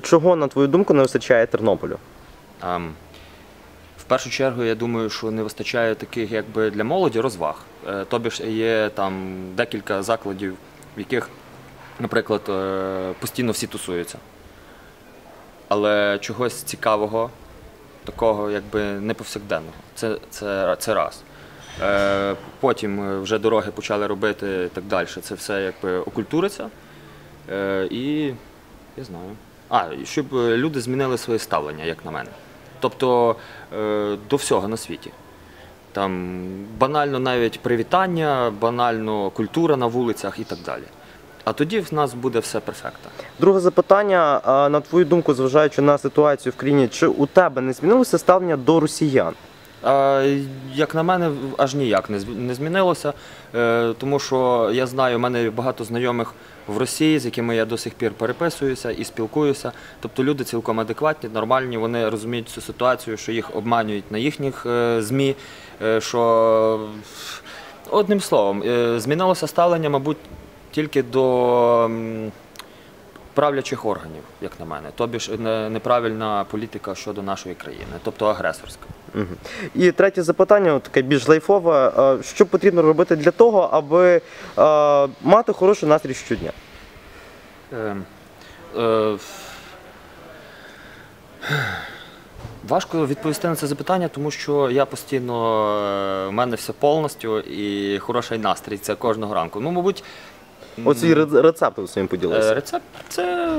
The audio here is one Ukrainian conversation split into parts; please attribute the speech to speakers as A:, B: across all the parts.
A: Чого, на твою думку, не вистачає Тернополю?
B: Ем, В першу чергу, я думаю, що не вистачає таких якби для молоді розваг. Е, Тобі ж є там декілька закладів, в яких, наприклад, е, постійно всі тусуються. Але чогось цікавого, такого якби не повсякденного. Це, це, це раз. Е, Потім вже дороги почали робити і так далі. Це все якби окультуриться. І я знаю. А, щоб е, люди змінили своє ставлення, як на мене. Тобто е, до всього на світі. Там банально навіть привітання, банально культура на вулицях і так далі. А тоді в нас буде все перфектно.
A: Друге запитання, на твою думку, зважаючи на ситуацію в країні, чи у тебе не змінилося ставлення до росіян?
B: Як на мене, аж ніяк не зм- не змінилося, е, тому що я знаю, у мене багато знайомих в Росії, з якими я до сих пір переписуюся і спілкуюся. Тобто люди цілком адекватні, нормальні, вони розуміють цю ситуацію, що їх обманюють на їхніх е, ЗМІ, е, що одним словом, змінилося ставлення, мабуть, тільки до. Правлячих органів, як на мене, тобі ж неправильна політика щодо нашої країни, тобто агресорська.
A: І третє запитання, таке більш лайфове. Що потрібно робити для того, аби мати хороший настрій щодня?
B: Е, е, важко відповісти на це запитання, тому що я постійно е, в мене все повністю і хороший настрій це кожного ранку. Ну, мабуть, м,
A: Оці рецепти своїм
B: е,
A: поділися.
B: рецепт це,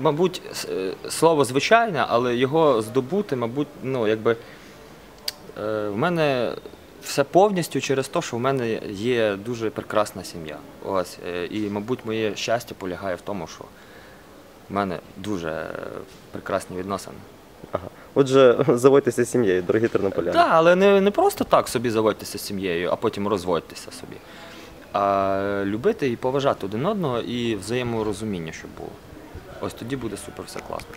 B: мабуть, е, слово звичайне, але його здобути, мабуть, ну, якби е, в мене. Все повністю через те, що в мене є дуже прекрасна сім'я. Ось. е, І, мабуть, моє щастя полягає в тому, що в мене дуже е, прекрасні відносини.
A: Ага. Отже, заводьтеся сім'єю, дорогі тернополяни.
B: Так, але не, не просто так собі заводьтеся з сім'єю, а потім розводьтеся собі. А любити і поважати один одного і взаєморозуміння, щоб було. Ось тоді буде супер все класно.